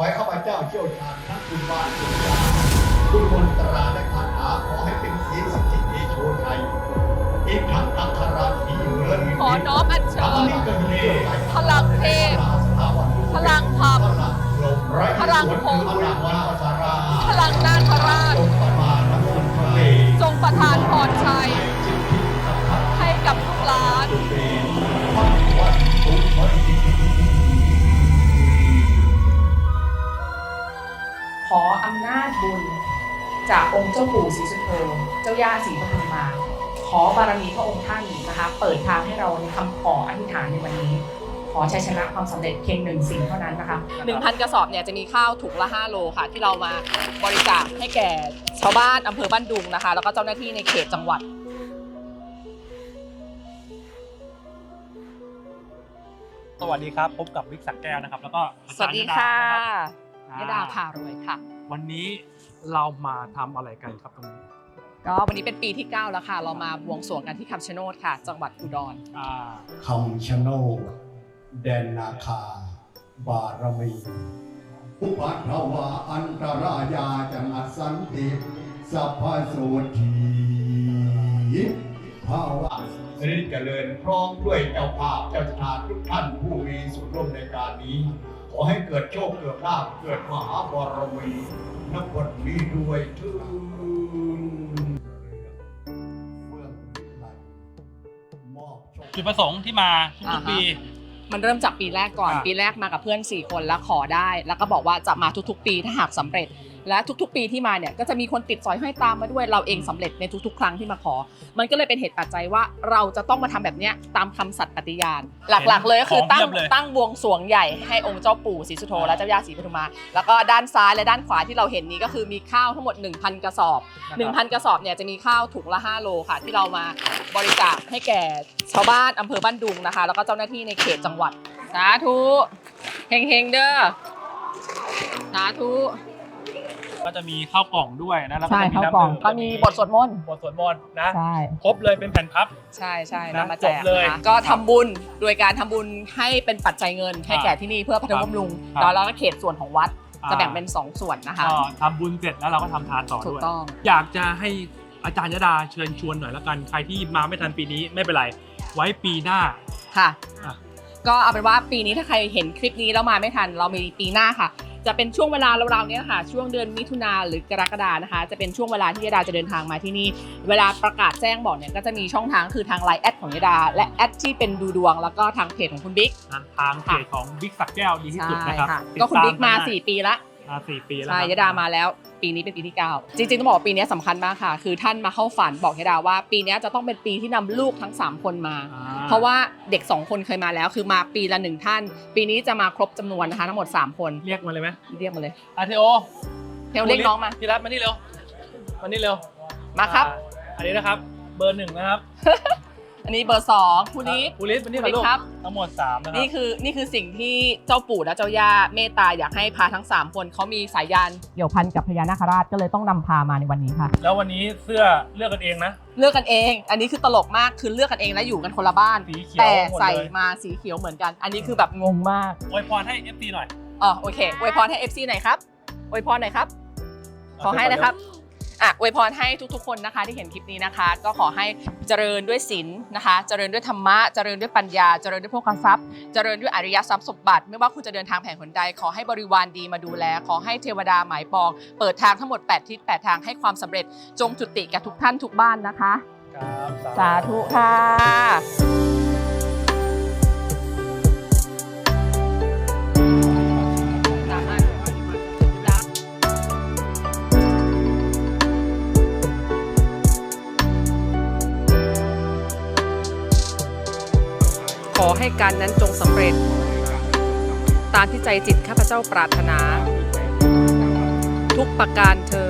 ขอให้ข้าพเจ้าเชี่ยวชาญทั้งคุณบ้านคุณยาคุณมนตราและคาถาขอให้เป็นสีสิทธิเดโชชัยอีกทั้งอัคราที่อยู่เหนือดินขอน้อมอัญเชิญทั้งนี้ก็มีเครื่องหมายพลังเทพ พลังธรรมพลังลมไร้พลังพงพลังวาสาราพลังนาคราช จากองค์เจ้าปู่ศรีสุโธเจ้าย่าศรีปทุมมา ขอบารมีพระองค์ท่านนะคะ เปิดทางให้เราในคำขออธิษฐานในวันนี้ ขอชัยชนะความสำเร็จเพียงหนึ่งสิ่งเท่านั้นนะคะ1,000 กระสอบเนี่ยจะมีข้าวถุงละ 5 โลค่ะ ที่เรามาบริจาคให้แก่ชาวบ้านอำเภอบ้านดุงนะคะ แล้วก็เจ้าหน้าที่ในเขตจังหวัดสวัสดีครับพบกับวิกสักแก้วนะครับ แล้วก็อาสจารวัสย์ดียดาค่ะนะครับยดาพารวยค่ะ วันนี้ เรามาทำอะไรกันครับตรงนี้ก็วันนี้เป็นปีที่ 9 แล้วค่ะ เรามาบวงสรวงกันที่คำชะโนดค่ะ จังหวัดอุดร อ่าคำชะโนดแดนนาคา บารมีอุปัฏฐวาอันตรายาจังัสสันติสัพพะโสทีภาวะสิริเจริญพร้อมด้วยเจ้าภาพเจ้าชาติทุกท่านผู้มีส่วนร่วมในการนี้ ขอให้เกิดโชคเกิดลาภเกิดมหาบารมีนับวันนี้ด้วยเทืมอบโชคจุดประสงค์ที่มาทุอ่ากฮะๆปี มันเริ่มจากปีแรกก่อน อ่าปีแรกมากับเพื่อน 4 คนแล้วขอได้ แล้วก็บอกว่าจะมาทุกๆ ปีถ้าหากสำเร็จ และทุกๆ ปีที่มาเนี่ยก็จะมีคนติดสอยห้อยตามมาด้วยเราเองสำเร็จในทุกๆ ครั้งที่มาขอ มันก็เลยเป็นเหตุปัจจัยว่าเราจะต้องมาทำแบบเนี้ยตามคำสัตย์ปฏิญาณ หลักๆ เลยก็คือตั้งของเพียบเลยตั้งบวงสรวงใหญ่ให้องค์เจ้าปู่ศรีสุโธและเจ้าย่าศรีปทุมมา แล้วก็ด้านซ้ายและด้านขวาที่เราเห็นนี้ก็คือมีข้าวทั้งหมด 1,000 กระสอบนะครับ1,000 กระสอบเนี่ยจะมีข้าวถุงละ 5 โลค่ะ ที่เรามาบริจาคให้แก่ชาวบ้านอำเภอบ้านดุงนะคะ แล้วก็เจ้าหน้าที่ในเขตจังหวัดสาธุเฮงๆเด้อสาธุ ก็จะมีข้าวกล่องด้วยนะแล้วก็ใช่จะมีข้าวน้ำกล่องดื่มก็มีบทสวดมนต์บทสวดมนต์นะใช่ ครบเลยเป็นแผ่นพับ ใช่ใช่นะนำมาแจกจบเลยนะคะก็ทำบุญโดยการทำบุญให้เป็นปัจจัยเงิน ให้แก่ที่นี่เพื่อพัฒนาบำรุงครับ แล้วก็เขตส่วนของวัดอ่าจะแบ่งเป็น 2 ส่วนนะคะ ก็ทำบุญเสร็จแล้วเราก็ทำทานต่อถูด้กวย ต้อง อยากจะให้อาจารย์ยดาเชิญชวนหน่อยแล้วกันใครที่มาไม่ทันปีนี้ไม่เป็นไร ไว้ปีหน้า ค่ะ อะก็เอาเป็นว่าปีนี้ถ้าใครเห็นคลิปนี้แล้วมาไม่ทัน เรามีปีหน้าค่ะ จะเป็นช่วงเวลาราวๆเนี้ยค่ะช่วงเดือนมิถุนาหรือกรกฎานะคะ จะเป็นช่วงเวลาที่ยดาจะเดินทางมาที่นี่ เวลาประกาศแจ้งบอกเนี่ยก็จะมีช่องทางคือทางไลน์แอดของยดา และแอดที่เป็นดูดวง แล้วก็ทางเพจของคุณบิ๊กทางเพจของบิ๊กสักแก้วดีที่ใช่สุดนะครับค่ะติดก็คุณตบิ๊กมาได้4ปีละ มาสี่ปีแล้วใช่ครับยดามาแล้ว ปีนี้เป็นปีที่ 9 จริงๆต้องบอกว่าปีนี้สำคัญมากค่ะ คือท่านมาเข้าฝันบอกยดาว่า ปีนี้จะต้องเป็นปีที่นำลูกทั้ง 3 คนมา อ่เพราะว่าเด็ก 2 คนเคยมาแล้ว คือมาปีละหนึ่งท่าน ปีนี้จะมาครบจำนวนนะคะทั้งหมด 3 คนเรียกมาเลยไหมเรียกมาเลยอาเทโอเทลเรียกน้องมาพี่รัฐมานี่เร็วมานี่เร็วมาครับ อ่อันนี้นะครับ เบอร์หนึ่งนะครับ อันนี้เบอร์สองคุณนิกภูริศมานี่ภูริศมาลูกครับ ทั้งหมดสามนะครันี่คือนี่คือสิ่งที่เจ้าปู่และเจ้าย่าเมตตาอยากให้พาทั้ง 3 คนเขามีสายยานเกี่ยวพันกับพญานาคราชก็เลยต้องนำพามาในวันนี้ค่ะ แล้ววันนี้เสื้อเลือกกันเองนะเลือกกันเอง อันนี้คือตลกมากคือเลือกกันเองและอยู่กันคนละบ้าน สีเขียวแต่หมดใส่เลยมาสีเขียวเหมือนกัน อันนี้คือแบบงงมาก อวยพรให้ FC หน่อยอ๋อโอเคอวยพรให้ FC หน่อยครับอวยพรหน่อยครับ ขอให้นะครับ อะอวยพรให้ทุกๆคนนะคะที่เห็นคลิปนี้นะคะ ก็ขอให้เจริญด้วยศีลนะคะ เจริญด้วยธรรมะ เจริญด้วยปัญญา เจริญด้วยโภคทรัพย์ เจริญด้วยอริยทรัพย์สมบัติ ไม่ว่าคุณจะเดินทางแผนหนใด ขอให้บริวารดีมาดูแล ขอให้เทวดาหมายปอง เปิดทางทั้งหมด 8 ทิศ 8 ทางให้ความสำเร็จ จงจุติกับทุกท่านทุกบ้านนะคะครับสาธุค่ะ ขอให้การนั้นจงสำเร็จ ตามที่ใจจิตข้าพเจ้าปรารถนา ทุกประการเทิ